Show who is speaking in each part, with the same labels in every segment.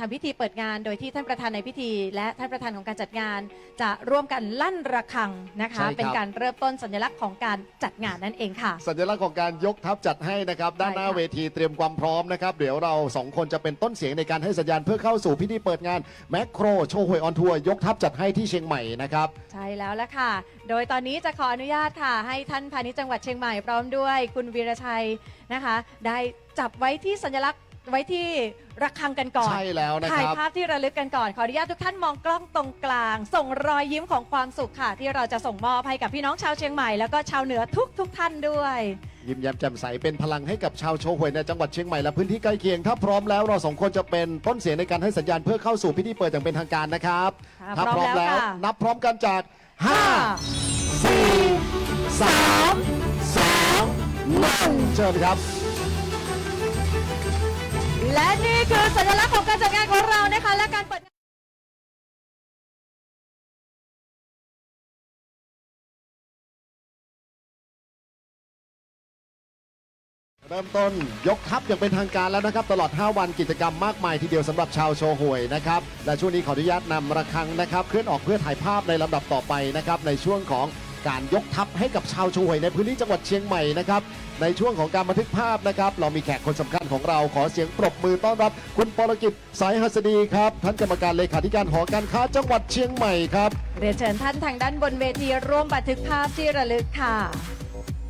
Speaker 1: ทำพิธีเปิดงานโดยที่ท่านประธานในพิธี และท่านประธานของการจัดงาน จะร่วมกันลั่นระฆังนะคะ
Speaker 2: ใช่ครับ
Speaker 1: เป็นการเริ่มต้นสัญลักษณ์ของการจัดงานนั่นเองค่ะ
Speaker 2: สัญลักษณ์ของการยกทัพจัดให้นะครับ ด้านหน้า
Speaker 1: ใช่ค่ะ
Speaker 2: เวทีเตรียมความพร้อมนะครับ เดี๋ยวเราสองคนจะเป็นต้นเสียงในการให้สัญญาณเพื่อเข้าสู่พิธีเปิดงานแมคโครโชว์หวยออนทัวร์ยกทัพจัดให้ที่เชียงใหม่นะครับ
Speaker 1: ใช่แล้วละค่ะ โดยตอนนี้จะขออนุญาตค่ะ ให้ท่านพาณิชย์จังหวัดเชียงใหม่พร้อมด้วย คุณวีรชัยนะคะ ได้จับไว้ที่สัญลักษณ์ ไว้ที่ระฆังกันก่อน
Speaker 2: ใช่แล้วนะ
Speaker 1: ถ่า
Speaker 2: ค
Speaker 1: ย
Speaker 2: รับ
Speaker 1: ภาพที่ระลึกกันก่อน ขออนุญาตทุกท่านมองกล้องตรงกลาง ส่งรอยยิ้มของความสุขค่ะ ที่เราจะส่งมอบให้กับพี่น้องชาวเชียงใหม่ แล้วก็ชาวเหนือทุกทุกๆท่านด้วย
Speaker 2: ยิ้มแย้มแจ่มใสเป็นพลังให้กับชาวโชว์หวยในจังหวัดเชียงใหม่และพื้นที่ใกล้เคียง ถ้าพร้อมแล้วเราสองคนจะเป็นต้นเสียงในการให้สัญญาณเพื่อเข้าสู่พิธีเปิดอย่างเป็นทางการนะครับ
Speaker 1: ค่ะ
Speaker 2: ถ้า
Speaker 1: พร้อมแล้วค่ะ
Speaker 2: นับพร้อมกันจาก 5 4 3 2 1เชิญครับ
Speaker 1: และนี่คือสัญลักษณ์ของการจัดงานของเรานะคะและการเปิด
Speaker 2: เริ่มต้นยกทัพอย่างเป็นทางการแล้วนะครับ ตลอด 5 วันกิจกรรมมากมายทีเดียวสำหรับชาวโชว์หวยนะครับ และช่วงนี้ขออนุญาตนำระฆังนะครับ เคลื่อนออกเพื่อถ่ายภาพในลำดับต่อไปนะครับ ในช่วงของการยกทัพให้กับชาวโชว์หวยในพื้นที่จังหวัดเชียงใหม่นะครับ ในช่วงของการบันทึกภาพนะครับ เรามีแขกคนสำคัญของเราขอเสียงปรบมือต้อนรับ คุณปรกิจสายหัสดีครับ ท่านกรรมการเลขาธิการหอการค้าจังหวัดเชียงใหม่ครับ
Speaker 1: เรียนเชิญท่านทางด้านบนเวทีร่วมบันทึกภาพที่ระลึกค่ะ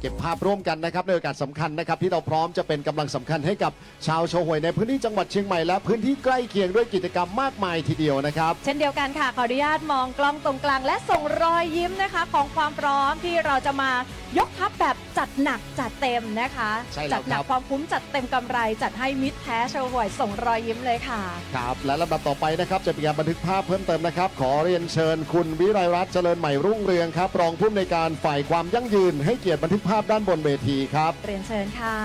Speaker 2: เก็บภาพร่วมกันนะครับในโอกาสสำคัญนะครับ ที่เราพร้อมจะเป็นกำลังสำคัญให้กับชาวโชว์หวยในพื้นที่จังหวัดเชียงใหม่และพื้นที่ใกล้เคียงด้วยกิจกรรมมากมายทีเดียวนะครับ
Speaker 1: เช่นเดียวกันค่ะขออนุญาตมองกล้องตรงกลางและส่งรอยยิ้มนะคะ ของความพร้อมที่เราจะมา ยกทัพแบบจัดหนักจัดเต็มนะคะ
Speaker 2: ใช่แล้ว
Speaker 1: จัดหนั
Speaker 2: ครับ
Speaker 1: ความคุ้มจัดเต็มกำไร จัดให้มิตรแท้โชว์หวยส่งรอยยิ้มเลยค่ะ
Speaker 2: ครับและลำดับต่อไปนะครับจะเป็นการบันทึกภาพเพิ่มเติมนะครับ ขอเรียนเชิญคุณวิไรรัตน์เจริญใหม่รุ่งเรืองครับ รองผู้อำนวยการฝ่ายความยั่งยืน ให้เกียรติบันทึกภาพด้านบนเวทีครับ
Speaker 1: เรียนเชิญค่ะ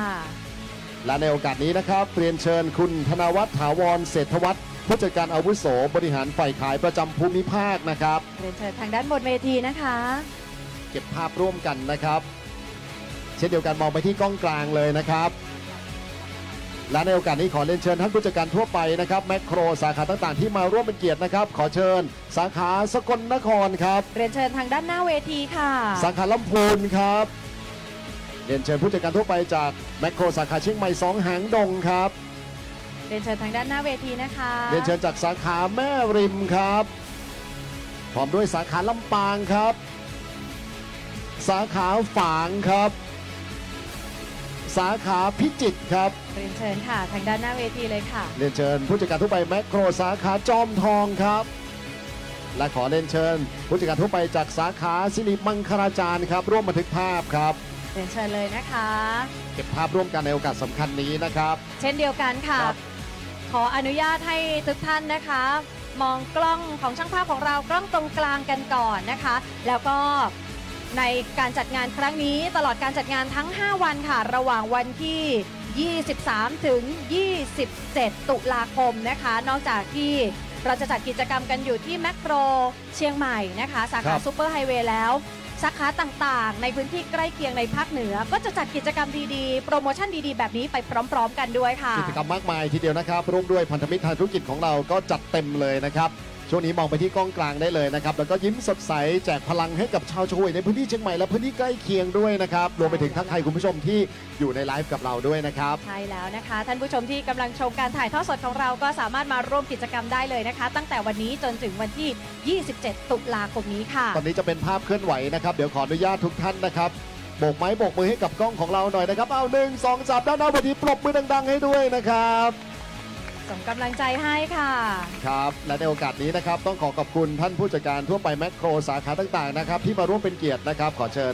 Speaker 2: และในโอกาสนี้นะครับเรียนเชิญคุณธนวัฒน์ถาวรเศรษฐวัฒน์ผู้จัดการอาวุโสบริหารฝ่ายขายประจำภูมิภาคนะครับ
Speaker 1: เรียนเชิญทางด้านบนเวทีนะคะ
Speaker 2: เก็บภาพร่วมกันนะครับ เช่นเดียวกันมองไปที่กล้องกลางเลยนะครับ และในโอกาสนี้ขอเรียนเชิญท่านผู้จัดการทั่วไปนะครับแมคโครสาขาต่างๆ ที่มาร่วมเป็นเกียรตินะครับ ขอเชิญ สาขาสกลนครครับ
Speaker 1: เรียนเชิญทางด้านหน้าเวทีค่ะ
Speaker 2: สาขาลำพูนครับ เรียนเชิญผู้จัดการทั่วไปจากแมคโครสาขาเชียงใหม่สองหางดงครับ
Speaker 1: เรียนเชิญทางด้านหน้าเวทีนะคะ
Speaker 2: เรียนเชิญจากสาขาแม่ริมครับ พร้อมด้วยสาขาลำปางครับ สาขาฝางครับ สาขาพิจิตรครับ
Speaker 1: เรียนเชิญค่ะ ทางด้านหน้าเวทีเลยค่ะ
Speaker 2: เรียนเชิญผู้จัดการทั่วไปแมคโครสาขาจอมทองครับ และขอเรียนเชิญ ผู้จัดการทั่วไปจากสาขาสิริมังคลาจารย์ครับ ร่วมบันทึกภาพครับ
Speaker 1: เรียนเชิญเลยนะคะ
Speaker 2: เก็บภาพร่วมกันในโอกาสสำคัญนี้นะครับ
Speaker 1: เช่นเดียวกันค่ะ
Speaker 2: ครับ
Speaker 1: ขออนุญาตให้ทุกท่านนะคะ มองกล้องของช่างภาพของเรากล้องตรงกลางกันก่อนนะคะ แล้วก็ ในการจัดงานครั้งนี้ตลอดการจัดงานทั้ง 5 วันค่ะ ระหว่างวันที่ 23 ถึง 27 ตุลาคมนะคะ นอกจากที่เราจะจัดกิจกรรมกันอยู่ที่แมคโครเชียงใหม่นะคะ สา
Speaker 2: ครั
Speaker 1: ขา
Speaker 2: บ
Speaker 1: ซูเปอร์ไฮเวย์แล้ว สาขาต่างๆ ในพื้นที่ใกล้เคียงในภาคเหนือ ก็จะจัดกิจกรรมดีๆ โปรโมชั่นดีๆ แบบนี้ไปพร้อม ๆ กันด้วยค่ะ
Speaker 2: กิจกรรมมากมายทีเดียวนะครับร่วมด้วยพันธมิตรทางธุรกิจของเราก็จัดเต็มเลยนะครับ ช่วงนี้มองไปที่กล้องกลางได้เลยนะครับ แล้วก็ยิ้มสดใสแจกพลังให้กับชาวโชวยในพื้นที่เชียงใหม่และพื้นที่ใกล้เคียงด้วยนะครับ รวมไปถึงทักทายคุณผู้ชมที่อยู่ในไลฟ์กับเราด้วยนะครับ
Speaker 1: ใช่แล้วนะคะ ท่านผู้ชมที่กำลังชมการถ่ายทอดสดของเราก็สามารถมาร่วมกิจกรรมได้เลยนะคะ ตั้งแต่วันนี้จนถึงวันที่ 27 ตุลาคมนี้ค่ะ
Speaker 2: ตอนนี้จะเป็นภาพเคลื่อนไหวนะครับ เดี๋ยวขออนุญาตทุกท่านนะครับโบกไม้โบกมือให้กับกล้องของเราหน่อยนะครับ เอาหนึ่งสองสามด้านหน้าพอดีปรบมือดัง ๆ ให้ด้วยนะครับ
Speaker 1: ส่งกำลังใจให้ค่ะ
Speaker 2: ครับและในโอกาสนี้นะครับ ต้องขอขอบคุณท่านผู้จัดการทั่วไปแมคโครสาขาต่างๆนะครับ ที่มาร่วมเป็นเกียรตินะครับ ขอเชิญ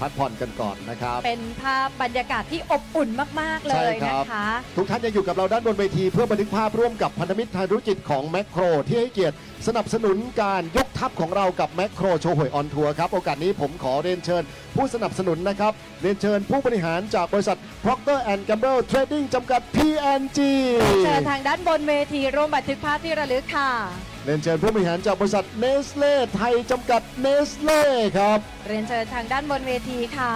Speaker 2: พักผ่อนกันก่อนนะครับ
Speaker 1: เป็นภาพบรรยากาศที่อบอุ่นมาก ๆ เล
Speaker 2: ใช่
Speaker 1: ย
Speaker 2: ครั
Speaker 1: นะ
Speaker 2: บ
Speaker 1: คะ
Speaker 2: ทุกท่านยังอยู่กับเราด้านบนเวทีเพื่อบันทึกภาพร่วมกับพันธมิตรทางธุรกิจของแมคโคร ที่ให้เกียรติสนับสนุนการยกทัพของเรากับแมคโครโชว์หวยออนทัวร์ครับ โอกาสนี้ผมขอเรียนเชิญผู้สนับสนุนนะครับ เรียนเชิญผู้บริหารจากบริษัท Procter Gamble Trading จำกัด PNG
Speaker 1: เชิญทางด้านบนเวทีร่วมบันทึกภาพที่ระลึกค่ะ
Speaker 2: เรียนเชิญผู้บริหารจากบริษัทเนสเล่ไทยจำกัดเนสเล่ครับ
Speaker 1: เรียนเชิญทางด้านบนเวทีค่ะ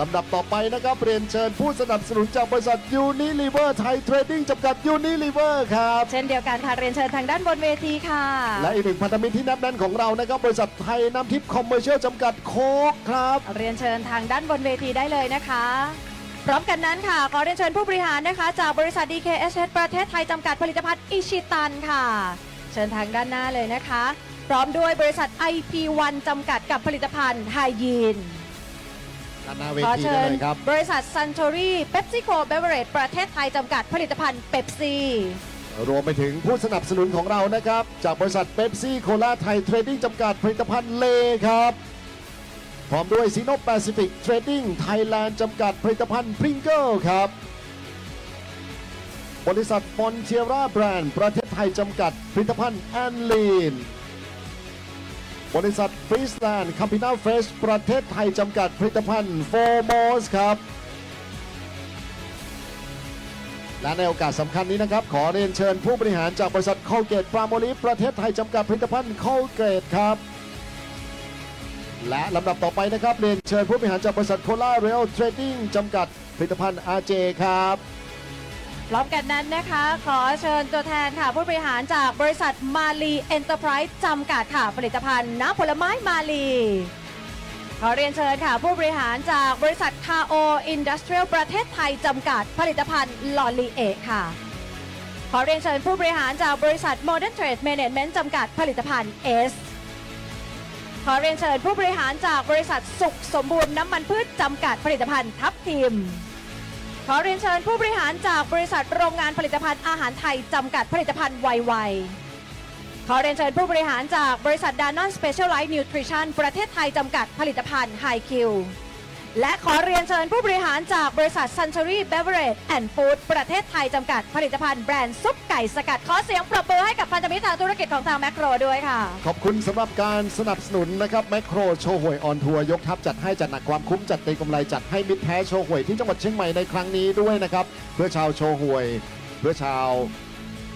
Speaker 2: ลำดับต่อไปนะครับเรียนเชิญผู้สนับสนุนจากบริษัท Unilever Thai Trading จำกัด Unilever ครับ
Speaker 1: เช่นเดียวกันค่ะเรียนเชิญทางด้านบนเวทีค่ะ
Speaker 2: และอีกหนึ่งพันธมิตรที่นับแน่นของเรานะครับบริษัทไทยน้ำทิพย์คอมเมอร์เชียลจำกัดโคกครับ
Speaker 1: เรียนเชิญทางด้านบนเวทีได้เลยนะคะ พร้อมกันนั้นค่ะ ขอเรียนเชิญผู้บริหารนะคะ จากบริษัท DKSH ประเทศไทยจำกัดผลิตภัณฑ์อิชิตันค่ะ เชิญทางด้านหน้าเลยนะคะ พร้อมด้วยบริษัท IP1 จำกัดกับผลิตภัณฑ์ไฮยีน
Speaker 2: ด้านหน้าเว
Speaker 1: ขอ
Speaker 2: ที
Speaker 1: เชิ
Speaker 2: ได้
Speaker 1: ญ
Speaker 2: เลยครับ
Speaker 1: บริษัท Suntory PepsiCo Beverage ประเทศไทยจำกัดผลิตภัณฑ์เ e p ซี่
Speaker 2: รวมไปถึงผู้สนับสนุนของเรานะครับ จากบริษัทเบปซี่โคลาไทยเทรดดิ้งจำกัดผลิตภัณฑ์เลครับ พร้อมด้วยซีโนแปซิฟิกเทรดดิ้งไทยแลนด์จำกัดผลิตภัณฑ์พริงเกิลครับ บริษัทฟอนเทียร่าแบรนด์ประเทศ ไทยจำกัดผลิตภัณฑ์แอนลีน บริษัทฟรีสแลนด์คัมพินาเฟสประเทศไทยจำกัดผลิตภัณฑ์โฟร์มอสครับ และในโอกาสสำคัญนี้นะครับ ขอเรียนเชิญผู้บริหารจากบริษัทคอลเกตปราโมลิประเทศไทยจำกัดผลิตภัณฑ์คอลเกตครับและลำดับต่อไปนะครับ เรียนเชิญผู้บริหารจากบริษัทโคลาเรลเทรดดิ้งจำกัดผลิตภัณฑ์ RJ ครับ
Speaker 1: พร้อมกันนั้นนะคะ ขอเชิญตัวแทนค่ะ ผู้บริหารจากบริษัทมาลีเอ็นเตอร์ไพรส์จำกัดค่ะ ผลิตภัณฑ์น้ำผลไม้มาลี ขอเรียนเชิญค่ะ ผู้บริหารจากบริษัทคาโออินดัสเทรียลประเทศไทยจำกัด ผลิตภัณฑ์ลอลีเอค่ะ ขอเรียนเชิญผู้บริหารจากบริษัท Modern Trade Management จำกัดผลิตภัณฑ์ S ขอเรียนเชิญผู้บริหารจากบริษัทสุขสมบูรณ์น้ำมันพืชจำกัดผลิตภัณฑ์ทับทิม ขอเรียนเชิญผู้บริหารจากบริษัทโรงงานผลิตภัณฑ์อาหารไทย จำกัดผลิตภัณฑ์ไวไวขอเรียนเชิญผู้บริหารจากบริษัทดานอนสเปเชียลไลท์นิวทริชั่นประเทศไทย จำกัดผลิตภัณฑ์ไฮคิว และขอเรียนเชิญผู้บริหารจากบริษัท Suntory Beverage and Food ประเทศไทยจำกัดผลิตภัณฑ์แบรนด์ซุปไก่สกัด ขอเสียงปรบมือให้กับพันธมิตรทางธุรกิจของทางแมคโครด้วยค่ะ
Speaker 2: ขอบคุณสำหรับการสนับสนุนนะครับแมคโครโชว์หวยออนทัวร์ยกทัพจัดให้จัดหนักความคุ้มจัดเต็มกำไรจัดให้มิตรแท้โชว์หวยที่จังหวัดเชียงใหม่ในครั้งนี้ด้วยนะครับเพื่อชาวโชว์หวย เพื่อชาว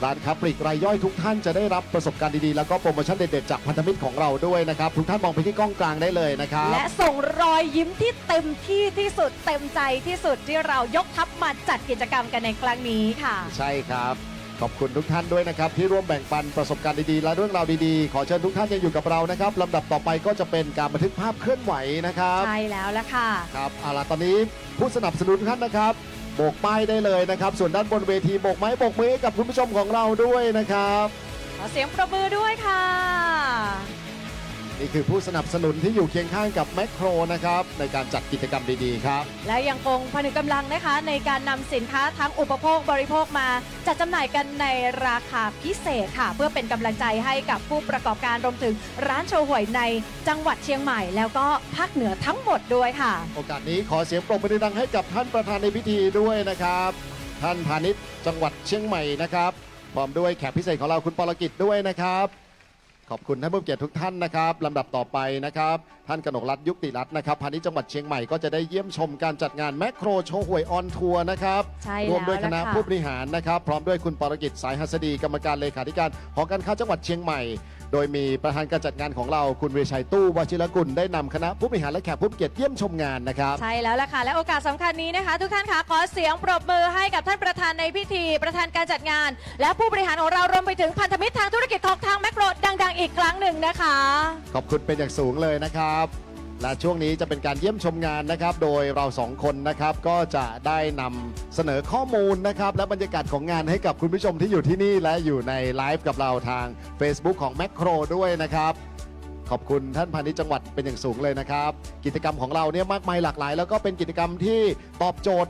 Speaker 2: ร้านค้าปลีกรายย่อยทุกท่านจะได้รับประสบการณ์ดีๆ แล้วก็โปรโมชั่นเด็ดๆ จากพันธมิตรของเราด้วยนะครับ ทุกท่านมองไปที่กล้องกลางได้เลยนะครับ
Speaker 1: และส่งรอยยิ้มที่เต็มที่ที่สุดเต็มใจที่สุดที่เรายกทัพมาจัดกิจกรรมกันในครั้งนี้ค่ะ
Speaker 2: ใช่ครับ ขอบคุณทุกท่านด้วยนะครับ ที่ร่วมแบ่งปันประสบการณ์ดีๆ และเรื่องราวดีๆ ขอเชิญทุกท่านยังอยู่กับเรานะครับลำดับต่อไปก็จะเป็นการบันทึกภาพเคลื่อนไหวนะครับ
Speaker 1: ใช่แล้วละค่ะ
Speaker 2: ครับเอาล่ะตอนนี้ผู้สนับสนุนทุกท่านนะครับ โบกป้ายได้เลยนะครับ ส่วนด้านบนเวทีโบกไม้โบกมือให้กับคุณผู้ชมของเราด้วยนะครับ
Speaker 1: ขอเสียงประมือด้วยค่ะ
Speaker 2: นี่คือผู้สนับสนุนที่อยู่เคียงข้างกับแมคโครนะครับในการจัดกิจกรรมดีๆครับ
Speaker 1: และยังคงผนึกกำลังนะคะในการนำสินค้าทั้งอุปโภคบริโภคมา จัดจำหน่ายกันในราคาพิเศษค่ะ เพื่อเป็นกำลังใจให้กับผู้ประกอบการรวมถึงร้านโชว์หวยในจังหวัดเชียงใหม่ แล้วก็ภาคเหนือทั้งหมดด้วยค่ะ
Speaker 2: โอกาสนี้ขอเสียงปรบมือดังให้กับท่านประธานในพิธีด้วยนะครับ ท่านพาณิชย์จังหวัดเชียงใหม่นะครับพร้อมด้วยแขกพิเศษของเราคุณปรกิจด้วยนะครับ ขอบคุณท่านผู้มีเกียรติทุกท่านนะครับลำดับต่อไปนะครับ ท่านกนกรัฐยุติรัตน์นะครับพาณิชย์จังหวัดเชียงใหม่ก็จะได้เยี่ยมชมการจัดงานแมคโครโชว์หวยออนทัวร์นะครับ
Speaker 1: ใช่
Speaker 2: รวมด้วยค
Speaker 1: แล้ว
Speaker 2: ณะ
Speaker 1: ล่ะค่ะ
Speaker 2: ผู้บริหารนะครับ พร้อมด้วยคุณปรกิจสายหัสดีกรรมการเลขาธิการหอการค้าจังหวัดเชียงใหม่ โดยมีประธานการจัดงานของเราคุณเวชัยตู้วชิรกุลได้นำคณะผู้บริหารและแขกผู้มีเกียรติเยี่ยมชมงานนะครับ
Speaker 1: ใช่แล้วล่ะค่ะ และโอกาสสำคัญนี้นะคะ ทุกท่านคะขอเสียงปรบมือให้กับท่านประธานในพิธี ประธานการจัดงาน และผู้บริหารของเรารวมไปถึงพันธมิตรทางธุรกิจของทางแมคโครดัง ๆ อีกครั้งหนึ่งนะคะ
Speaker 2: ขอบคุณเป็นอย่างสูงเลยนะครับ และช่วงนี้จะเป็นการเยี่ยมชมงานนะครับ โดยเราสองคนนะครับก็จะได้นำเสนอข้อมูลนะครับ และบรรยากาศของงานให้กับคุณผู้ชมที่อยู่ที่นี่และอยู่ในไลฟ์กับเราทาง Facebook ของแมคโครด้วยนะครับ ขอบคุณท่านพาณิชย์จังหวัดเป็นอย่างสูงเลยนะครับ กิจกรรมของเราเนี่ยมากมายหลากหลาย แล้วก็เป็นกิจกรรมที่ตอบโจทย์